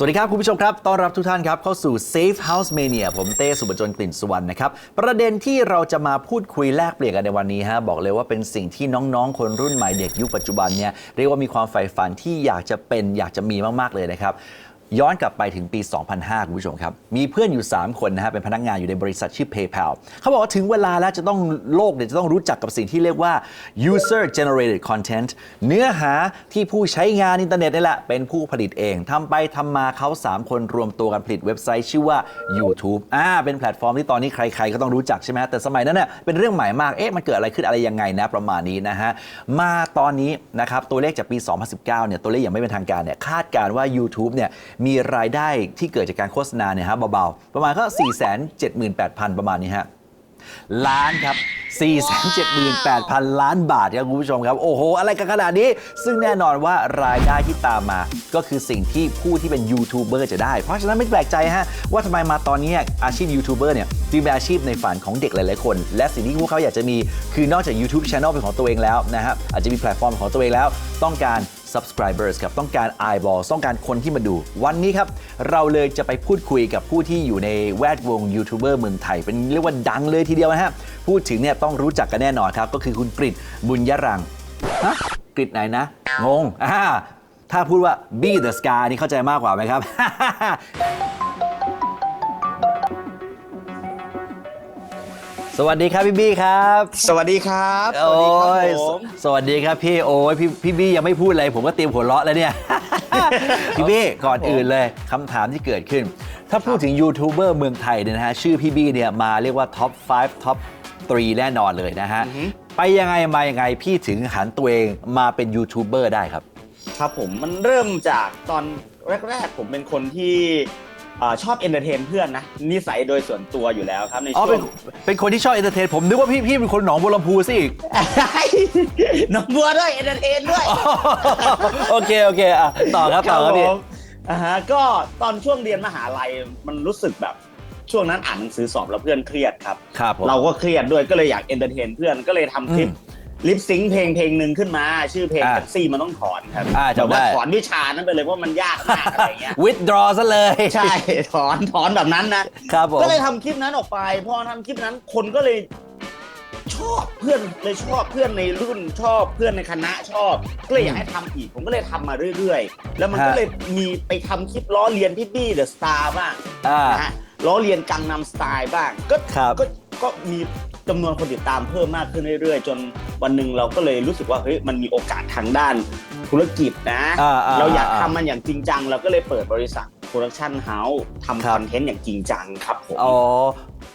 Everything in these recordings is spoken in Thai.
สวัสดีครับ คุณผู้ชมครับ ต้อนรับทุกท่านครับ เข้าสู่ Safe House Mania ผมเต้สุบจนกลิ่นสุวรรณนะครับ ประเด็นที่เราจะมาพูดคุยแลกเปลี่ยนกันในวันนี้ฮะบอกเลยว่าเป็นสิ่งที่น้องๆ คนรุ่นใหม่เด็กยุคปัจจุบันเนี่ยเรียกว่ามีความใฝ่ฝันที่อยากจะเป็นอยากจะมีมากๆเลยนะครับ ย้อนกลับไปถึงปี 2005 คุณผู้ชมครับ มีเพื่อนอยู่ 3 คนนะฮะเป็นพนักงานอยู่ในบริษัทชื่อ PayPal เขาบอกว่าถึงเวลาแล้วจะต้องโลกเนี่ยจะต้องรู้จักกับสิ่งที่เรียกว่า user generated content เนื้อหาที่ผู้ใช้งานอินเทอร์เน็ตนี่แหละ เป็นผู้ผลิตเองทำไปทำมาเขา 3 คนรวมตัวกันผลิตเว็บไซต์ชื่อว่า YouTube อ่าเป็นแพลตฟอร์มที่ตอนนี้ใคร ๆ ก็ต้องรู้จักใช่ไหมแต่สมัยนั้นเนี่ยเป็นเรื่องใหม่มากเอ๊ะมันเกิดอะไรขึ้นอะไรยังไงนะประมาณนี้นะฮะมาตอนนี้นะครับตัวเลขจากปี 2019 เนี่ยตัวเลขยังไม่เป็นทางการเนี่ยคาดการว่า YouTube เนี่ยมีรายได้ที่เกิดจากการโฆษณาเนี่ยฮะเบาๆ ประมาณก็ 478,000 ประมาณนี้ฮะล้านครับ 478,000 ล้านบาทครับคุณผู้ชมครับ โอ้โห อะไรกันขนาดนี้ ซึ่งแน่นอนว่ารายได้ที่ตามมา ก็คือสิ่งที่ผู้ที่เป็นยูทูบเบอร์จะได้ เพราะฉะนั้นไม่แปลกใจฮะ ว่าทำไมมาตอนนี้อาชีพยูทูบเบอร์เนี่ยจึงเป็นอาชีพในฝันของเด็กหลาย ๆ คน และสิ่งที่พวกเขาอยากจะมีคือนอกจาก YouTube Channel เป็นของตัวเองแล้วนะฮะอาจจะมีแพลตฟอร์มของตัวเองแล้ว ต้องการ subscribers ครับต้องการ eyeballs ต้องการคนที่มาดู วันนี้ครับ เราเลยจะไปพูดคุยกับผู้ที่อยู่ในแวดวงยูทูบเบอร์เมืองไทย เป็นเรียกว่าดังเลยทีเดียวนะฮะ พูดถึงเนี่ยต้องรู้จักกันแน่นอนครับ ก็คือคุณกริดบุญยรังฮะกริดไหนนะ งงอ่าถ้าพูดว่า be the sky นี่เข้าใจมากกว่าไหมครับ สวัสดีครับพี่บี้ครับ สวัสดีครับสโอ้วัสดีครับยผมสวัสดีครับพี่โอ้ยพี่พี่บี้ยังไม่พูดอะไรผมก็เตรียมหัวเราะแล้วเนี่ย พี่บี้ก่อนอื่นเลยคำถามที่เกิดขึ้น ถ้าพูดถึงยูทูบเบอร์เมืองไทยเนี่ยนะฮะชื่อพี่บี้เนี่ยมาเรียกว่าท็อป 5 ท็อป 3 แน่นอนเลยนะฮะ ไปยังไงมายังไงพี่ถึงหันตัวเองมาเป็นยูทูบเบอร์ได้ครับ ครับผมมันเริ่มจากตอนแรก ๆ ผมเป็นคนที่ เอ่อชอบเอนเตอร์เทนเพื่อนนะนิสัยโดยส่วนตัวอยู่แล้วครับในอ๋อช่เป็วนงเป็นคนที่ชอบเอนเตอร์เทนผมนึกว่าพี่พี่เป็นคนหนองบัวลำพูซะอีกหน้องบัวด้วยเอนเตอร์เทนด้วย โอเคโอเคอะต่อครับต่อครับพี่ ผมอ่าฮะก็ตอนช่วงเรียนมหาลัยมันรู้สึกแบบช่วงนั้นอ่านหนังสือสอบแล้วเพื่อนเครียดครับ ครับผม เราก็เครียดด้วยก็เลยอยากเอนเตอร์เทนเพื่อนก็เลยทำคลิป อืม ลิปซิงค์เพลงเพลงหนึ่งขึ้นมา ชื่อเพลงอ่าแท็กซี่มันต้องถอนครับอ่าแบบจำได้ว่าถอนวิชานั้นไปเลยเพราะมันยากมากอะไรเงี้ย withdraw ซะเลย ใช่ ถอนถอนแบบนั้นนะ ครับผม ก็เลยทำคลิปนั้นออกไป พอทำคลิปนั้นคนก็เลยชอบเพื่อนเลยชอบเพื่อนในรุ่นชอบเพื่อนในคณะชอบก็เลยอยากให้ทำอีก ผมก็เลยทำมาเรื่อยๆ แล้วมันก็ฮะ เลยมีไปทำคลิปล้อเลียนพี่บี้เดอะสตาร์บ้างอ่า นะฮะล้อเลียนกังนำสไตล์บ้างก็ครับ ก็ก็มี จำนวนคนติดตามเพิ่มมากขึ้นเรื่อยๆ จนวันหนึ่งเราก็เลยรู้สึกว่าเฮ้ยมันมีโอกาสทางด้านธุรกิจนะ อ่าอ่าเราอยากอ่า ทำมันอย่างจริงจัง เราก็เลยเปิดบริษัทโปรดักชันเฮาส์ทำครัคบอนเทนต์อย่างจริงจังครับผม อ๋อ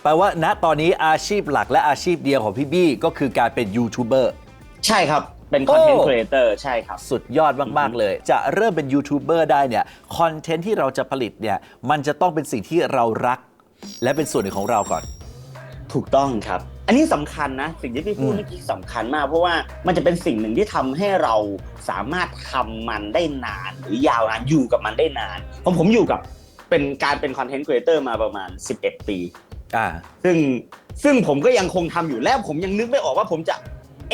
แปลว่าณตอนนี้อาชีพหลักและอาชีพเดียวของพี่บี้ก็คือการเป็นยูทูบเบอร์ ใช่ครับ เป็นคอนเทนต์โอ้ ครีเอเตอร์ใช่ครับ สุดยอดมาก ๆ เลย จะเริ่มเป็นยูทูบเบอร์ได้เนี่ยคอนเทนต์ที่เราจะผลิตเนี่ย มันจะต้องเป็นสิ่งที่เรารัก และเป็นส่วนหนึ่งของเราก่อน ถูกต้องครับ อันนี้สำคัญนะ สิ่งที่พี่พูดอืมเมื่อกี้สำคัญมาก เพราะว่ามันจะเป็นสิ่งหนึ่งที่ทำให้เราสามารถทำมันได้นาน หรือยาวนานอยู่กับมันได้นานผมผมอยู่กับเป็นการเป็นคอนเทนต์ครีเอเตอร์มาประมาณ 11 ปีอ่าซึ่งซึ่งผมก็ยังคงทำอยู่แล้วผมยังนึกไม่ออกว่าผมจะ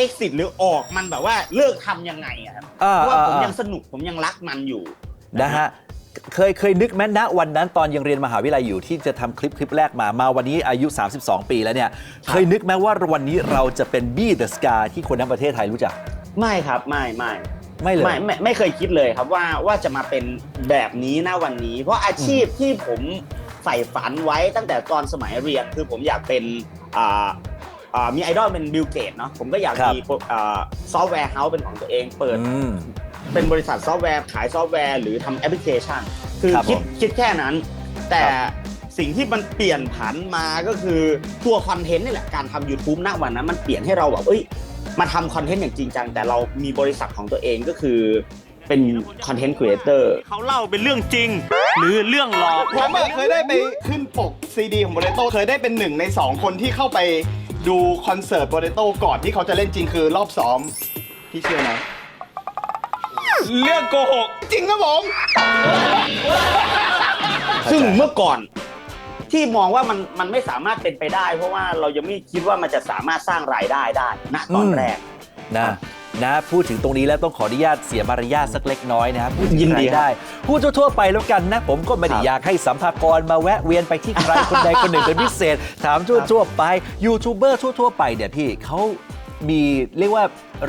exit หรือออกมันแบบว่าเลิกทำยังไงอะครับอ่าเพราะว่าผมอ่ายังสนุกผมยังรักมันอยู่นะฮะ เคยเคยนึกไหมณวันนั้นตอนยังเรียนมหาวิทยาลัยอยู่ที่จะทำคลิปคลิปแรกมามาวันนี้อายุ 32 ปีแล้วเนี่ย เคยนึกไหมว่าวันนี้เราจะเป็นบี้เดอะสกาที่คนทั้งประเทศไทยรู้จัก ไม่ครับไม่ไม่ไม่เลย ไม่ไม่ไม่เคยคิดเลยครับว่าว่าจะมาเป็นแบบนี้นะวันนี้ เพราะอาชีพที่ผมใฝ่ฝันไว้ตั้งแต่ตอนสมัยเรียนคือผมอยากเป็นอ่าอ่ามีไอดอลเป็นบิลเกตเนาะผมก็อยากครับมีซอฟต์แวร์เฮาส์เป็นของตัวเองเปิด อืม เป็นบริษัทซอฟต์แวร์ขายซอฟต์แวร์หรือทำแอปพลิเคชัน คือครับคิดผมคิดแค่นั้น แต่ครับ สิ่งที่มันเปลี่ยนผันมาก็คือตัวคอนเทนต์นี่แหละการทำ YouTube ณวันนั้นมันเปลี่ยนให้เราแบบเอ้ยมาทำคอนเทนต์อย่างจริงจังแต่เรามีบริษัทของตัวเองก็คือเป็นคอนเทนต์ครีเอเตอร์ เขาเล่าเป็นเรื่องจริง หรือเรื่องหลอก ผมอะเคยได้ไปขึ้นปกซีดีของโบเตโต้เคยได้เป็นหนึ่งใน2คนที่เข้าไปดูคอนเสิร์ตโบเตโต้ก่อนที่เขาจะเล่นจริงคือรอบซ้อมพี่เชื่อไหม เรื่องโกหก จริงครับผม ซึ่งเมื่อก่อน ที่มองว่ามันมันไม่สามารถเป็นไปได้ เพราะว่าเรายังไม่คิดว่ามันจะสามารถสร้างรายได้ได้ณตอนอืมแรก นะนะพูดถึงตรงนี้แล้วต้องขออนุญาตเสียมารยาทสักเล็กน้อยนะครับพูดถึงยินดีรายครับได้พูดทั่วๆไปแล้วกันนะ ผมก็ไม่ได้ครับอยากให้สัมภากรมาแวะเวียนไปที่ใครคนใดคนหนึ่งเป็นพิเศษ ถามทั่วๆไปยูทูบเบอร์ทั่วๆไปเนี่ยพี่เขา มีเรียกว่า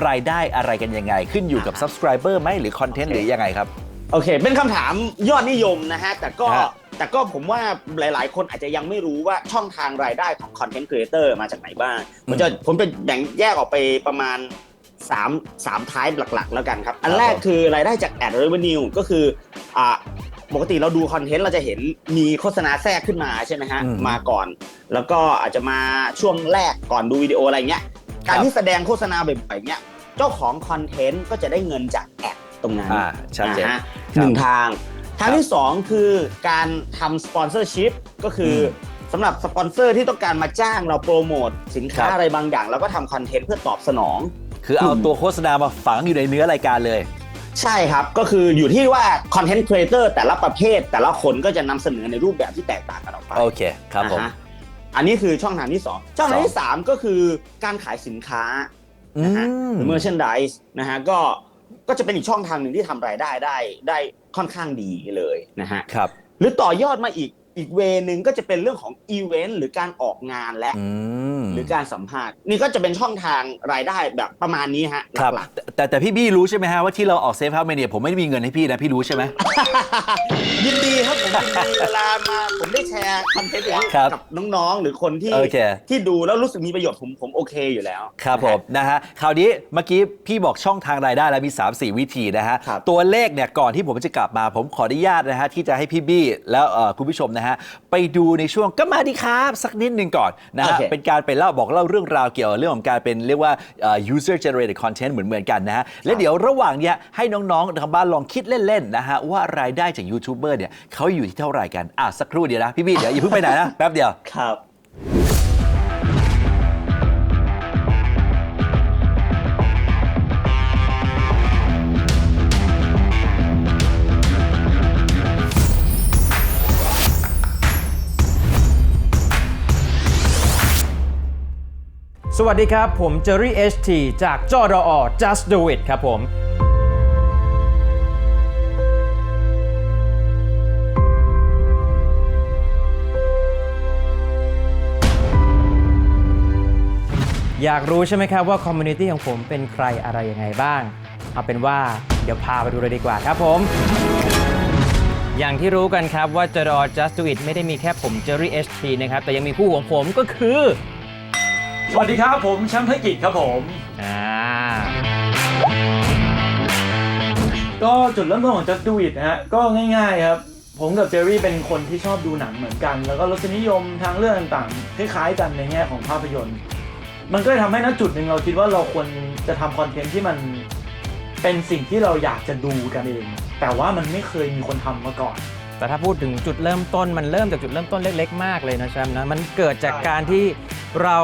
รายได้อะไรกันยังไง ขึ้นอยู่กับ subscriber ไหมหรือคอนเทนต์หรือยังไงครับ โอเค เป็นคำถามยอดนิยมนะฮะ แต่ก็ฮะ แต่ก็ผมว่าหลาย ๆ คนอาจจะยังไม่รู้ว่าช่องทางรายได้ของคอนเทนต์ครีเอเตอร์มาจากไหนบ้าง ผมจะผมจะแบ่งแยกออกไปประมาณ3 3ท้ายหลัก ๆ แล้วกันครับ อันแรกคือรายได้จาก ad revenue ก็คืออ่าปกติเราดูคอนเทนต์เราจะเห็นมีโฆษณาแทรกขึ้นมาใช่ไหมฮะ อืม มาก่อน แล้วก็อาจจะมาช่วงแรกก่อนดูวิดีโออะไรเงี้ย การที่แสดงโฆษณาบ่อยๆเงี้ยเจ้าของคอนเทนต์ก็จะได้เงินจากแอดตรงนั้นอ่าชัดเจนอ่าฮะครับหนึ่งทางทางที่2คือการทำสปอนเซอร์ชิพก็คืออมสำหรับสปอนเซอร์ที่ต้องการมาจ้างเราโปรโมทสินค้าครับอะไรบางอย่าง แล้วก็ทำคอนเทนต์เพื่อตอบสนอง คือเอาตัวโฆษณามาฝังอยู่ในเนื้อรายการเลย ใช่ครับ ก็คืออยู่ที่ว่าคอนเทนต์ครีเอเตอร์แต่ละประเภทแต่ละคนก็จะนำเสนอในรูปแบบที่แตกต่างกันออกไป โอเคครับผม อ่าฮะอันนี้คือช่องทางที่ 2 ช่องทางที่ 3 ก็คือการขายสินค้าอืมหรือ merchandise นะฮะก็ก็จะเป็นอีกช่องทางหนึ่งที่ทำรายได้ได้ได้ค่อนข้างดีเลยนะฮะครับหรือต่อยอดมาอีก อีกเวนึงก็จะเป็นเรื่องของอีเวนต์หรือการออกงานและอืมหรือการสัมภาษณ์นี่ก็จะเป็นช่องทางรายได้แบบประมาณนี้ฮะครับหลักแต่แต่พี่บี้รู้ใช่ไหมฮะว่าที่เราออกเซฟเฮาส์เมเนียผมไม่ได้มีเงินให้พี่นะ พี่รู้ใช่ไหมๆยินดีครับผมยินดีเวลามาผมได้แชร์คอนเทนต์อย่างนี้ครับกับน้องๆ หรือคนที่โอเคที่ดูแล้วรู้สึกมีประโยชน์ผมผมโอเคอยู่แล้ว ครับผมนะฮะคราวนี้เมื่อกี้พี่บอกช่องทางรายได้แล้วมี 3 4 วิธีนะฮะครับตัวเลขเนี่ยก่อนที่ผมจะกลับมาผมขออนุญาตนะฮะที่จะให้พี่บี้แล้วเอ่อคุณผู้ชมนะฮะไปดูในช่วงก็มาดีครับ สักนิดหนึ่งก่อนนะฮะโอเค เป็นการไปเล่าบอกเล่าเรื่องราวเกี่ยวกับเรื่องของการเป็นเรียกว่าเอ่อ user generated content เหมือนเหมือนๆกันนะฮะและเดี๋ยวระหว่างเนี้ยให้น้องๆทางบ้านลองคิดเล่นๆนะฮะว่ารายได้จากยูทูบเบอร์เนี่ยเขาอยู่ที่เท่าไหร่กันอะสักครู่เดียวนะพี่บี้เดี๋ยวอย่าเพิ่งไปไหนนะแป๊บเดียว ครับ วัสดีครับ ผมเจอรี่ HT จากจอดอ Just Do It ครับผมอยากรู้ใช่ไหมครับว่าคอมมูนิตี้ของผมเป็นใครอะไรยังไงบ้าง เอาเป็นว่าเดี๋ยวพาไปดูเลยดีกว่าครับผม อย่างที่รู้กันครับว่าจอดอ Just Do It ไม่ได้มีแค่ผมเจอรี่ HT นะครับ แต่ยังมีคู่ของผมก็คือ สวัสดีครับผมแชมป์ธุรกิจครับผม อ่า ก็จุดเริ่มต้นของ Just Do It นะฮะก็ง่ายๆครับ ผมกับเจอรี่เป็นคนที่ชอบดูหนังเหมือนกัน แล้วก็รสนิยมทางเรื่องต่างๆ คล้ายๆกันในแง่ของภาพยนตร์ มันก็เลยทำให้ณจุดหนึ่งเราคิดว่าเราควรจะทำคอนเทนต์ที่มันเป็นสิ่งที่เราอยากจะดูกันเอง แต่ว่ามันไม่เคยมีคนทำมาก่อน แต่ถ้าพูดถึงจุดเริ่มต้นมันเริ่มจากจุดเริ่มต้นเล็ก ๆ มากเลยนะแชมป์นะมันเกิดจากการที่เรา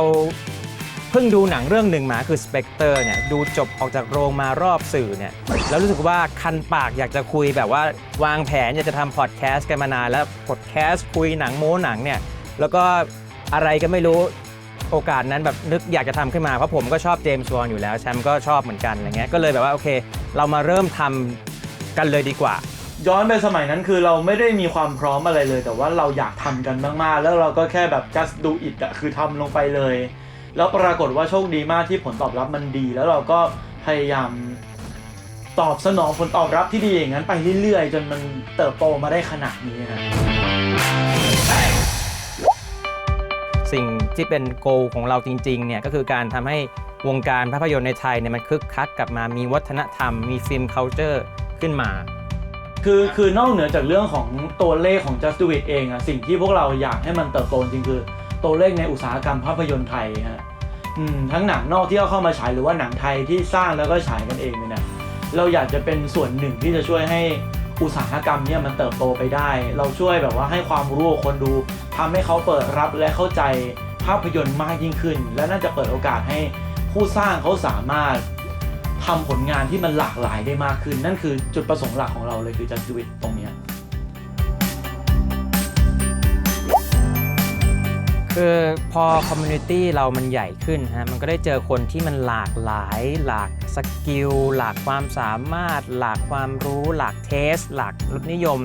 เพิ่งดูหนังเรื่องหนึ่งมาคือ Spectre เนี่ยดูจบออกจากโรงมารอบสื่อเนี่ยแล้วรู้สึกว่าคันปากอยากจะคุยแบบว่าวางแผนอยากจะทำพอดแคสต์กันมานานแล้วพอดแคสต์คุยหนังโม้หนังเนี่ยแล้วก็อะไรก็ไม่รู้โอกาสนั้นแบบนึกอยากจะทำขึ้นมา เพราะผมก็ชอบเจมส์วอนอยู่แล้วแชมป์ก็ชอบเหมือนกันอะไรเงี้ยก็เลยแบบว่าโอเค เรามาเริ่มทำกันเลยดีกว่า ย้อนไปสมัยนั้นคือเราไม่ได้มีความพร้อมอะไรเลย แต่ว่าเราอยากทำกันมากๆ แล้วเราก็แค่แบบ just do it อะคือทำลงไปเลย แล้วปรากฏว่าโชคดีมากที่ผลตอบรับมันดี แล้วเราก็พยายามตอบสนองผลตอบรับที่ดีอย่างนั้นไปเรื่อยๆ จนมันเติบโตมาได้ขนาดนี้นะสิ่งที่เป็นโกของเราจริงๆเนี่ยก็คือการทำให้วงการภาพยนตร์ในไทยเนี่ยมันคึกคักกลับมามีวัฒนธรรม มีฟิล์ม culture ขึ้นมา คือคือนอกเหนือจากเรื่องของตัวเลขของ just do it เองอะสิ่งที่พวกเราอยากให้มันเติบโตจริงคือตัวเลขในอุตสาหกรรมภาพยนตร์ไทยฮะอืมทั้งหนังนอกที่เอาเข้ามาฉายหรือว่าหนังไทยที่สร้างแล้วก็ฉายกันเองเนี่ยนะเราอยากจะเป็นส่วนหนึ่งที่จะช่วยให้อุตสาหกรรมเนี่ยมันเติบโตไปได้ เราช่วยแบบว่าให้ความรู้คนดูทำให้เขาเปิดรับและเข้าใจภาพยนตร์มากยิ่งขึ้น และน่าจะเปิดโอกาสให้ผู้สร้างเขาสามารถ ทำผลงานที่มันหลากหลายได้มากขึ้น นั่นคือจุดประสงค์หลักของเราเลยคือ just do it ตรงเนี้ยคือพอคอมมูนิตี้เรามันใหญ่ขึ้นฮะมันก็ได้เจอคนที่มันหลากหลาย หลากสกิลหลากความสามารถ หลากความรู้ หลากเทส หลากรสนิยม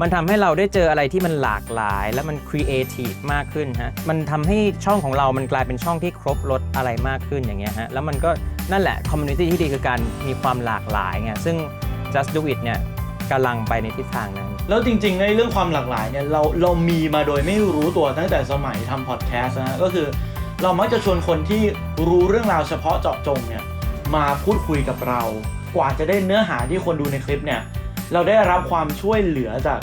มันทำให้เราได้เจออะไรที่มันหลากหลาย และมันครีเอทีฟมากขึ้นฮะมันทำให้ช่องของเรามันกลายเป็นช่องที่ครบรสอะไรมากขึ้นอย่างเงี้ยฮะแล้วมันก็ นั่นแหละคอมมูนิตี้ที่ดีคือการมีความหลากหลายไงซึ่ง just do it เนี่ยกำลังไปในทิศทางนั้น แล้วจริงๆในเรื่องความหลากหลายเนี่ยเราเรามีมาโดยไม่รู้ตัวตั้งแต่สมัยทำพอดแคสต์นะฮะก็คือ เรามักจะชวนคนที่รู้เรื่องราวเฉพาะเจาะจงเนี่ยมาพูดคุยกับเรา กว่าจะได้เนื้อหาที่คนดูในคลิปเนี่ยเราได้รับความช่วยเหลือจาก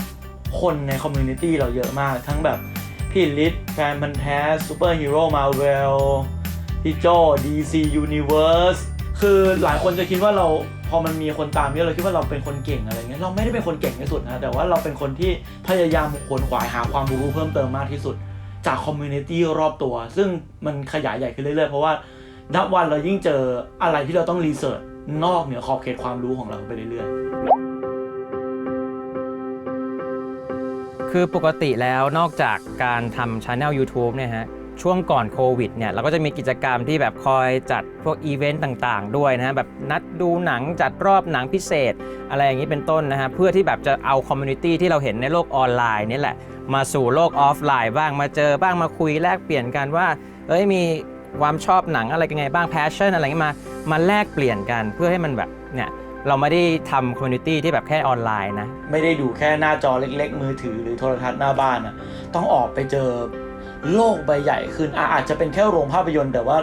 คนในคอมมูนิตี้เราเยอะมาก ทั้งแบบพี่ลิศแฟนพันธ์แท้ซูเปอร์ฮีโร่มาเวล พี่โจ DC Universe คือหลายคนจะคิดว่าเราพอมันมีคนตามเยอะเราคิดว่าเราเป็นคนเก่งอะไรเงี้ยเราไม่ได้เป็นคนเก่งที่สุดนะแต่ว่าเราเป็นคนที่พยายามขวนขวายหาความรู้เพิ่มเติมมากที่สุด จากคอมมูนิตี้รอบตัว ซึ่งมันขยายใหญ่ขึ้นเรื่อยๆ เพราะว่านับวันเรายิ่งเจออะไรที่เราต้องรีเสิร์ชนอกเหนือขอบเขตความรู้ของเราไปเรื่อยๆ คือปกติแล้วนอกจากการทำช anel YouTube เนี่ยฮะ ช่วงก่อนโควิดเนี่ยเราก็จะมีกิจกรรมที่แบบคอยจัดพวกอีเวนต์ต่างๆ ด้วยนะฮะแบบนัดดูหนังจัดรอบหนังพิเศษ อะไรอย่างนี้เป็นต้นนะฮะเพื่อที่แบบจะเอาคอมมูนิตี้ที่เราเห็นในโลกออนไลน์นี่แหละ มาสู่โลกออฟไลน์บ้างมาเจอบ้างมาคุยแลกเปลี่ยนกันว่าเอ้ยมีความชอบหนังอะไรกันไงบ้างแพชชั่นอะไรเงี้มามาแลกเปลี่ยนกันเพื่อให้มันแบบเนี่ยเราไม่ได้ทำคอมมูนิตี้ที่แบบแค่ออนไลน์นะ ไม่ได้ดูแค่หน้าจอเล็ก ๆ มือถือหรือโทรทัศน์หน้าบ้านอะต้องออกไปเจอ โลกใบใหญ่ขึ้นออาจจะเป็นแค่โรงภาพยนตร์ แต่ว่า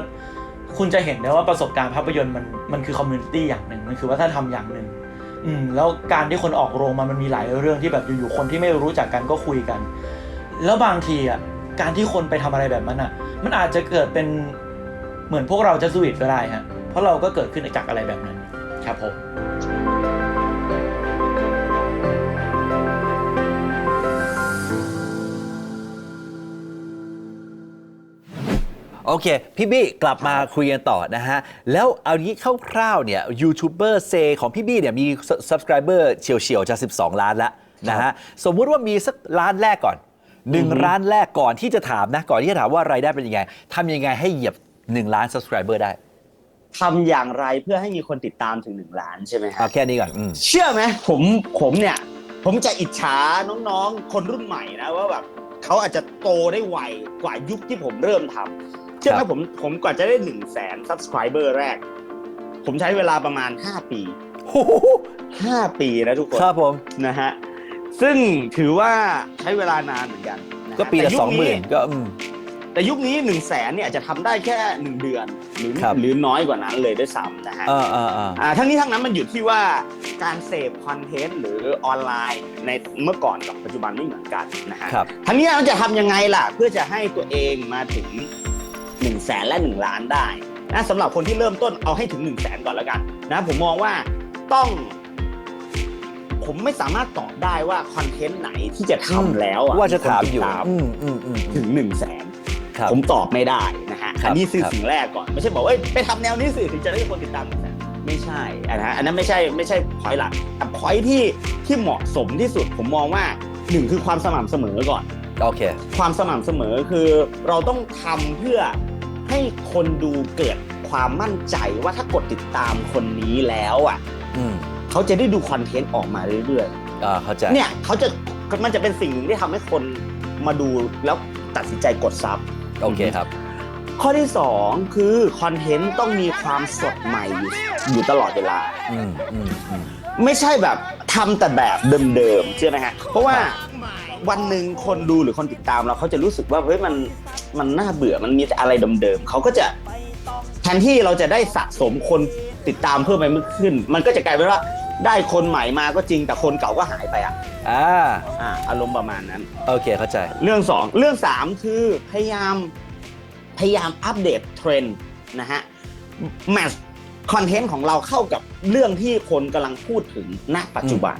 คุณจะเห็นได้ว่าประสบการณ์ภาพยนตร์มันมันคือคอมมูนิตี้อย่างหนึ่งมันคือวัฒนธรรมอย่างหนึ่งอืมแล้วการที่คนออกโรงมามันมีหลายเรื่องที่แบบอยู่ๆคนที่ไม่รู้จักกันก็คุยกัน แล้วบางทีอะการที่คนไปทำอะไรแบบนั้นอะ มันอาจจะเกิดเป็นเหมือนพวกเราจะสวิตก็ได้ฮะเพราะเราก็เกิดขึ้นจากอะไรแบบนั้นครับผม โอเค พี่บี้กลับมาคุยกันต่อนะฮะ แล้วเอางี้คร่าวๆเนี่ยยูทูบเบอร์เซของพี่บี้เนี่ยมี subscriber เฉียวๆจะ 12 ล้านแล้วนะฮะ สมมุติว่ามีสักล้านแรกก่อนหนึ่งล้านแรกก่อนที่จะถามนะ ก่อนที่จะถามว่ารายได้เป็นยังไงทำยังไงให้เหยียบ 1 ล้าน subscriber ได้ทำอย่างไรเพื่อให้มีคนติดตามถึงหนึ่งล้านใช่ไหมคเอารับแค่นี้ก่อนอืม เชื่อไหมผมผมเนี่ย ผมจะอิจฉาน้องๆ คนรุ่นใหม่นะว่าแบบเขาอาจจะโตได้ไวกว่ายุคที่ผมเริ่มทำ เชื่อไหมครับผมผมกว่าจะได้หนึ่งแสน subscriber แรก ผมใช้เวลาประมาณ5ปีโอ้โห5ปีนะทุกคนครับผมนะฮะซึ่งถือว่าใช้เวลานานเหมือนกันนะฮะก็ปีละแต่ยุคสองหมื่นก็อืมแต่ยุคนี้1นึ่งแสนเนี่ยอาจจะทำได้แค่หนึ่งเดือนหรือครับหรือน้อยกว่านั้นเลยด้วยซ้ำนะฮะเออเออเอออ่าทั้งนี้ทั้งนั้นมันอยู่ที่ว่าการเสพคอนเทนต์หรือออนไลน์ในเมื่อก่อนกับปัจจุบันไม่เหมือนกันนะฮะครับทั้งนี้เราจะทำยังไงล่ะเพื่อจะให้ตัวเองมาถึง 1นึ่งแสนและ 1 ล้านได้นะสำหรับคนที่เริ่มต้นเอาให้ถึง1นึ่งแสนก่อนแล้วกันนะผมมองว่าต้อง ผมไม่สามารถตอบได้ว่าคอนเทนต์ไหนที่จะทำแล้วอะว่าจะถามอยู่คนติดตอืมอืมอืมถึง1นึ่งแสนครับผมตอบไม่ได้นะฮะครับอันนี้คือครับสิ่งแรกก่อน ไม่ใช่บอกว่าเอ้ยไปทำแนวนี้สิถึงจะได้คนติดตามหนึ่งแสนไม่ใช่อะนะฮะอันนั้นไม่ใช่ไม่ใช่พอยหลักแต่พอยที่ที่เหมาะสมที่สุด ผมมองว่าหนึ่งคือความสม่ำเสมอก่อนโอเค ความสม่ำเสมอคือเราต้องทำเพื่อ ให้คนดูเกิดความมั่นใจว่าถ้ากดติดตามคนนี้แล้วอะอืมเขาจะได้ดูคอนเทนต์ออกมาเรื่อยๆอ่าเข้าใจเนี่ยเขาจะมันจะเป็นสิ่งหนึ่งที่ทำให้คนมาดูแล้วตัดสินใจกดซับ โอเคครับ ข้อที่ 2 คือคอนเทนต์ต้องมีความสดใหม่อยู่อยู่ตลอดเวลา อืมอืมอืม ไม่ใช่แบบทำแต่แบบเดิมๆใช่ไหมฮะเพราะว่า วันหนึ่งคนดูหรือคนติดตามเราเขาจะรู้สึกว่าเฮ้ยมันมันน่าเบื่อมันมีแต่อะไรเดิมๆเขาก็จะแทนที่เราจะได้สะสมคนติดตามเพิ่มไปมากขึ้น มันก็จะกลายเป็นว่าได้คนใหม่มาก็จริงแต่คนเก่าก็หายไปอะอ่าอ่าอารมณ์ประมาณนั้น โอเคเข้าใจ เรื่อง2เรื่อง3คือพยายามพยายามอัปเดตเทรนด์นะฮะแมทคอนเทนต์ของเราเข้ากับเรื่องที่คนกำลังพูดถึงณปัจจุบัน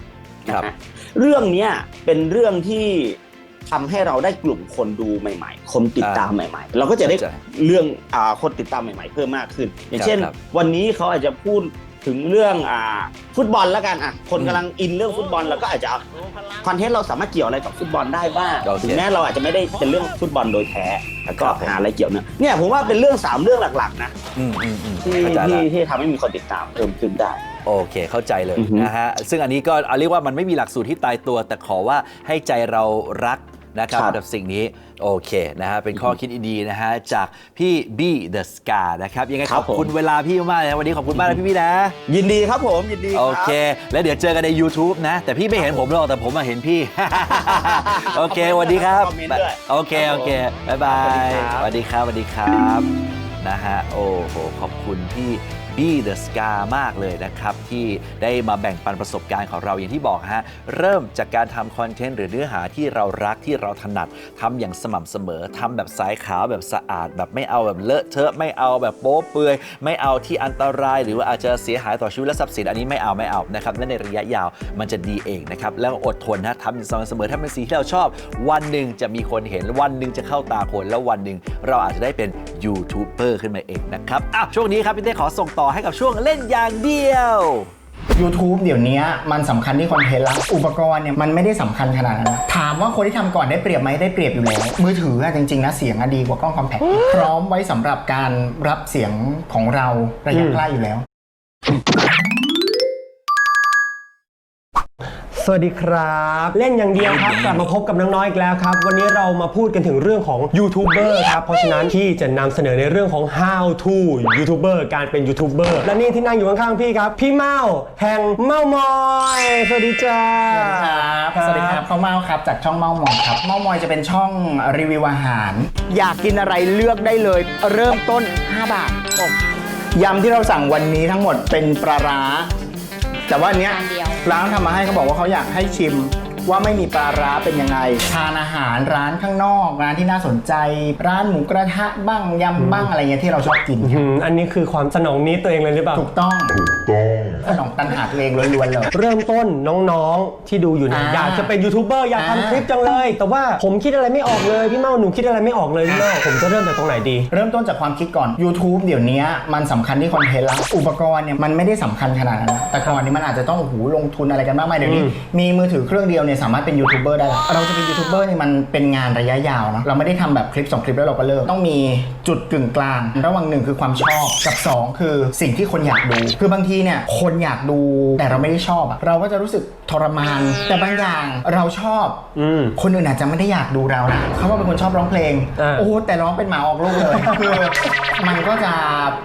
ครับนะฮะ เรื่องเนี้ยเป็นเรื่องที่ทำให้เราได้กลุ่มคนดูใหม่ ๆ คนติดตามใหม่ ๆ เราก็จะได้เข้าใจเรื่องอ่าคนติดตามใหม่ ๆ เพิ่มมากขึ้น อย่างเช่น ครับวันนี้เขาอาจจะพูดถึงเรื่องอ่าฟุตบอลแล้วกันอะคนกำลังอินเรื่องฟุตบอลเราก็อาจจะเอาคอนเทนต์เราสามารถเกี่ยวอะไรกับฟุตบอลได้บ้างโอเคถึงแม้เราอาจจะไม่ได้เป็นเรื่องฟุตบอลโดยแท้แต่ก็ครับผม หาอะไรเกี่ยวเนี่ยเนี่ยผมว่าเป็นเรื่องสามเรื่องหลักๆนะอืมอืมอืมที่เข้าใจที่ละที่ทำให้มีคนติดตามเพิ่มขึ้นได้ โอเค เข้าใจเลยอือฮึนะฮะซึ่งอันนี้ก็เอาเรียกว่ามันไม่มีหลักสูตรที่ตายตัว แต่ขอว่าให้ใจเรารักนะครับครับ กับสิ่งนี้โอเคนะฮะเป็นข้อคิดดีๆนะฮะจากพี่บี้เดอะสกานะครับยังไงขอบคุณเวลาพี่มากๆนะวันนี้ขอบคุณมากนะพี่บี้นะ ยินดีครับผมยินดีรับโอเค แล้วเดี๋ยวเจอกันใน YouTube นะ แต่พี่ไม่เห็นผมหรอกแต่ผมมาเห็นพี่ โอเคสวัสดีครับคอมเมนต์ด้วยโอเคโอเคบายบายสสวัวัสสดีดีคครัรับบสวัสดีครับนะฮะโอ้โหขอบคุณพี่ บี้เดอะสกามากเลยนะครับ ที่ได้มาแบ่งปันประสบการณ์ของเราอย่างที่บอกฮะ เริ่มจากการทำคอนเทนต์หรือเนื้อหาที่เรารักที่เราถนัดทำอย่างสม่ำเสมอทำแบบสายขาวแบบสะอาด แบบไม่เอาแบบเลอะเทอะไม่เอาแบบโป๊เปลือยไม่เอาที่อันตราย หรือว่าอาจจะเสียหายต่อชีวิตและทรัพย์สินอันนี้ไม่เอาไม่เอานะครับและในระยะยาวมันจะดีเองนะครับแล้วอดทนนะทำอย่างสม่ำเสมอถ้าเป็นสิ่งที่เราชอบ วันหนึ่งจะมีคนเห็นวันหนึ่งจะเข้าตาคนแล้ววันหนึ่งเราอาจจะได้เป็น ยูทูบเบอร์ขึ้นมาเองนะครับอะช่วงนี้ครับพี่เต้ขอส่งต่อให้กับช่วงเล่นอย่างเดียว YouTube เดี๋ยวนี้มันสำคัญที่คอนเทนต์ละอุปกรณ์เนี่ยมันไม่ได้สำคัญขนาดนั้นนะถามว่าคนที่ทำก่อนได้เปรียบไหมได้เปรียบอยู่แล้วมือถืออะจริง ๆ นะเสียงอะดีกว่ากล้องคอมแพคพร้อมไว้สำหรับการรับเสียงของเราระยะใกล้อยู่แล้ว สวัสดีครับ เล่นอย่างเดียวครับกลับมาพบกับน้องน้อยอีกแล้วครับ วันนี้เรามาพูดกันถึงเรื่องของยูทูบเบอร์ครับ เพราะฉะนั้นที่จะนำเสนอในเรื่องของ how to ยูทูบเบอร์การเป็นยูทูบเบอร์และนี่ที่นั่งอยู่ข้างๆพี่ครับ พี่เมาแห่งเมามอยสวัสดีจ้าครับสวัสดีครับข้าวเมาครับจากช่องเมามอยครับเมามอยจะเป็นช่องรีวิวอาหาร อยากกินอะไรเลือกได้เลย เริ่มต้น 5 บาทจบยำที่เราสั่งวันนี้ทั้งหมดเป็นปลาร้าแต่ว่าอันเนี้ย ร้านทำมาให้เขาบอกว่าเขาอยากให้ชิม ว่าไม่มีปลาร้าเป็นยังไง ทานอาหารร้านข้างนอกร้านที่น่าสนใจ ร้านหมูกระทะบ้างยำบ้างอะไรเงี้ยที่เราชอบกินอืมอันนี้คือความสนองนี้ตัวเองเลยหรือเปล่า ถูกต้องถูกต้องสนองตันหาตัวเองล้วนๆเลย เริ่มต้นน้องๆที่ดูอยู่เนี่ยอ่าอยากจะเป็นยูทูบเบอร์อยากอ่า ทำคลิปจังเลย แต่ว่าผมคิดอะไรไม่ออกเลยพี่เมาหนูคิดอะไรไม่ออกเลยพี่เมาผมจะเริ่มจากตรงไหนดี เริ่มต้นจากความคิดก่อน YouTube เดี๋ยวนี้มันสำคัญที่คอนเทนต์ละอุปกรณ์เนี่ยมันไม่ได้สำคัญขนาดนั้นนะแต่ก่อนนี้มันอาจจะต้องโอ้โหลงทุนอะไรกันมากมายเดี๋ยวนี้อืมมีมือถือเครื่องเดียวเนี่ยสามารถเป็นยูทูบเบอร์ได้ละเราจะเป็นยูทูบเบอร์เนี่ยมันเป็นงานระยะยาวเนอะเราไม่ได้ทำแบบคลิปสองคลิปแล้วเราก็เลิกต้องมีจุดกึ่งกลาง ระหว่างหนึ่งคือความชอบกับสองคือสิ่งที่คนอยากดู คือบางทีเนี่ยคนอยากดูแต่เราไม่ได้ชอบอะเราก็จะรู้สึกทรมาน แต่บางอย่างเราชอบ อืม คนอื่นอาจจะไม่ได้อยากดูเรานะเขาว่าเป็นคนชอบร้องเพลงอ่าโอ้โหแต่ร้องเป็นหมาออกลูกเลย คือ มันก็จะ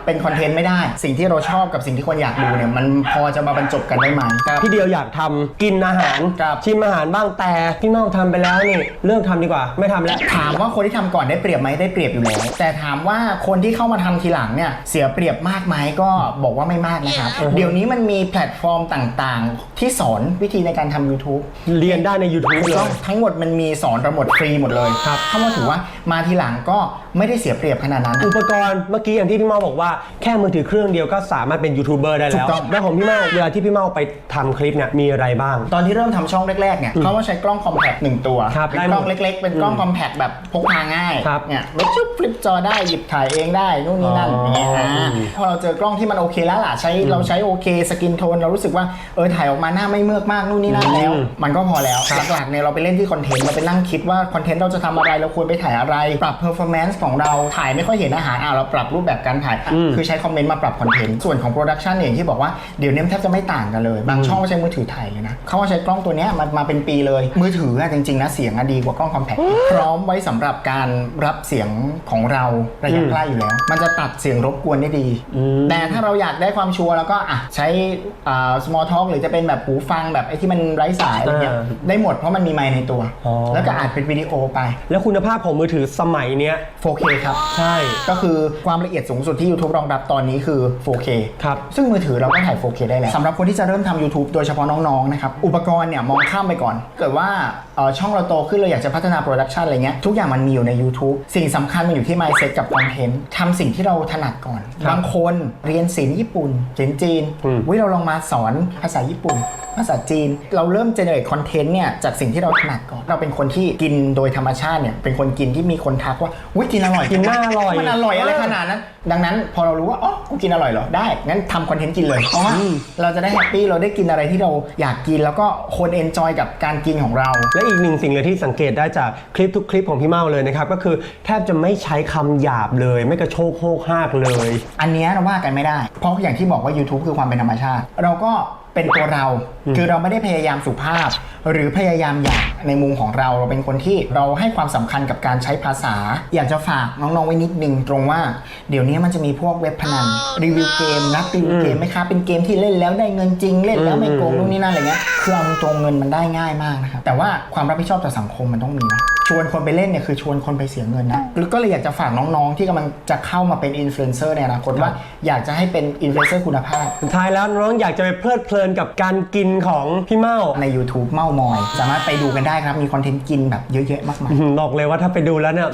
เป็นคอนเทนต์ไม่ได้ สิ่งที่เราชอบกับสิ่งที่คนอยากดูเนี่ย มันพอจะมาบรรจบกันได้ไหมครับ พี่เดียวอยากทำกินอาหาร ครับ ชิมอาหารบ้างแต่พี่เมาทำไปแล้วนี่เลิกทำดีกว่า ไม่ทำแล้วถามว่าคนที่ทำก่อนได้เปรียบไหมได้เปรียบอยู่แล้วแต่ถามว่าคนที่เข้ามาทำทีหลังเนี่ยเสียเปรียบมากไหมก็บอกว่าไม่มากนะครับอือฮึเดี๋ยวนี้มันมีแพลตฟอร์มต่างๆ ที่สอนวิธีในการทำ YouTube เรียนได้ใน YouTube ถูกเลต้องยทั้งหมดมันมีสอนเราหมดฟรีหมดเลยครับถ้าว่าถือว่ามาทีหลังก็ ไม่ได้เสียเปรียบขนาดนั้น อุปกรณ์เมื่อกี้อย่างที่พี่เมาบอกว่าแค่มือถือเครื่องเดียวก็สามารถเป็นยูทูบเบอร์ได้ถูแล้วกต้อง แล้วของพี่เมาเวลาที่พี่เมาไปทำคลิปเนี่ยมีอะไรบ้าง ตอนที่เริ่มทำช่องแรกๆเนี่ยเขาก็ใช้กล้องคอมแพคหนึ่งตัวครับเป็นได้กหมดล้องเล็กๆ เป็นกล้องคอมแพคแบบพกพาง่ายครับเนี่ยรถชุบฟลิปจอได้หยิบถ่ายเองได้นู่นนี่นั่นอ๋ออย่างเงี้ยอือ่ามพอเราเจอกล้องที่มันโอเคแล้วล่ะใช้เราใช้โอเคสกินโทนเรารู้สึกว่าเออถ่ายออกมาหน้าไม่เมือกมากนู่นนี่นั่นแล้ว อืมมันก็พอแล้วหลักๆเนี่ยเราไปเล่นที่คอนเทนต์เราไปนั่งคิดว่าคอนเทนต์เราจะทำอะไรเราควรไปถ่ายอะไรปรับเพอร์ฟอร์แมนซ์ของเราถ่ายไม่ค่อยเห็นอาหารอะเราปรับรูปแบบการถ่าย อืมคือใช้คอมเมนต์มาปรับคอนเทนต์ ส่วนของโปรดักชันอย่างที่บอกว่าเดี๋ยวนี้มันแทบจะไม่ต่างกันเลย บางช่องก็ใช้มือถือถ่ายเลยนะเขาก็ใช้กล้องตัวเนี้ยมามาเป็นปีเลย มือถืออะจริงๆนะเสียงอะดีกว่ากล้องคอมแพคพร้อมไว้สำหรับการรับเสียงของเราระยะใกล้อยู่แล้ว มันจะตัดเสียงรบกวนได้ดี อืม แต่ถ้าเราอยากได้ความชัวร์แล้วก็อะใช้อ่า small talk หรือจะเป็นแบบหูฟังแบบไอ้ที่มันไร้สายอะไรเงี้ยอ่าได้หมดเพราะมันมีไมค์ในตัว อ๋อ แล้วก็อัดเป็นวิดีโอไป แล้วคุณภาพของมือถือสมัยเนี้ย 4K ครับ ใช่ ก็คือความละเอียดสูงสุดที่ YouTube รองรับตอนนี้คือ 4K ครับ ซึ่งมือถือเราก็ถ่าย 4K ได้แล้วสำหรับคนที่จะเริ่มทำ YouTube โดยเฉพาะน้องๆนะครับ อุปกรณ์เนี่ยมองข้ามไปก่อนก่อนเกิดว่าเอ่อช่องเราโตขึ้นเราอยากจะพัฒนาโปรดักชันอะไรเงี้ย ทุกอย่างมันมีอยู่ใน YouTube สิ่งสำคัญมันอยู่ที่ mindset กับคอนเทนต์ทำสิ่งที่เราถนัดก่อน บางคนเรียนศิลป์ญี่ปุ่นศิลป์จีนอืม วิเราลองมาสอนภาษาญี่ปุ่น ภาษาจีน เราเริ่มเจเนเรตคอนเทนต์เนี่ยจากสิ่งที่เราถนัดก่อน เราเป็นคนที่กินโดยธรรมชาติเนี่ยเป็นคนกินที่มีคนทักว่าอุ้ยกินอร่อยกินน่าอร่อยมันอร่อยอะไรขนาดนั้น ดังนั้นพอเรารู้ว่าอ๋อกูกินอร่อยเหรอได้งั้นทำคอนเทนต์กินเลยเพราะว่าเราจะได้แฮปปี้เราได้กินอะไรที่เราอยากกินแล้วก็คนเอนจอยกับการกินของเรา และอีกหนึ่งสิ่งเลยที่สังเกตได้จากคลิปทุกคลิปของพี่เมาเลยนะครับก็คือแทบจะไม่ใช้คำหยาบเลย ไม่กระโชกโฮกฮากเลย อันเนี้ยเราว่ากันไม่ได้ เพราะอย่างที่บอกว่า YouTube คือความเป็นธรรมชาติ เราก็ เป็นตัวเรา คือเราไม่ได้พยายามสุภาพ หรือพยายามหยาบในมุมของเราเราเป็นคนที่เราให้ความสำคัญกับการใช้ภาษา อยากจะฝากน้องๆไว้นิดนึงตรงว่า เดี๋ยวนี้มันจะมีพวกเว็บพนันรีวิวเกมนักรีวิวเกมไหมคะเป็นเกมที่เล่นแล้วได้เงินจริงเล่นแล้วไม่โกงนู่นนี่นั่นอะไรเงี้ยคือเอาตรงๆเงินมันได้ง่ายมากนะครับแต่ว่าความรับผิดชอบต่อสังคมมันต้องมีนะชวนคนไปเล่นเนี่ยคือชวนคนไปเสียเงินนะก็เลยอยากจะฝากน้องๆ ที่กำลังจะเข้ามาเป็นอินฟลูเอนเซอร์ในอนาคตว่าอยากจะให้เป็นอินฟลูเอนเซอร์คุณภาพสุดท้ายแล้วน้องอยากจะไปเพลิดเพลินกับการกินของพี่เมาใน YouTube เมามอย สามารถไปดูกันได้ครับ มีคอนเทนต์กินแบบเยอะๆมากมาย บอกเลยว่าถ้าไปดูแล้วเนี่ย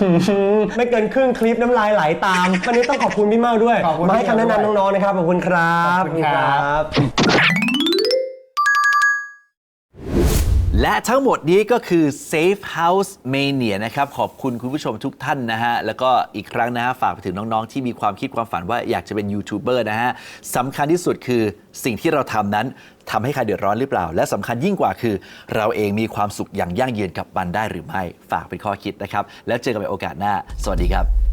ไม่เกินครึ่งคลิปน้ำลายไหลตาม วันนี้ต้องขอบคุณพี่เมาด้วยขอบคุณมาให้คำแนะนำน้องๆนะครับ ขอบคุณครับ ขอบคุณครับ และทั้งหมดนี้ก็คือ Safe House Mania นะครับ ขอบคุณคุณผู้ชมทุกท่านนะฮะ แล้วก็อีกครั้งนะฮะ ฝากไปถึงน้องๆ ที่มีความคิดความฝันว่าอยากจะเป็นยูทูบเบอร์นะฮะสำคัญที่สุดคือสิ่งที่เราทำนั้นทำให้ใครเดือดร้อนหรือเปล่า และสำคัญยิ่งกว่าคือ เราเองมีความสุขอย่างยั่งยืนกับมันได้หรือไม่ ฝากเป็นข้อคิดนะครับ แล้วเจอกันใหม่โอกาสหน้า สวัสดีครับ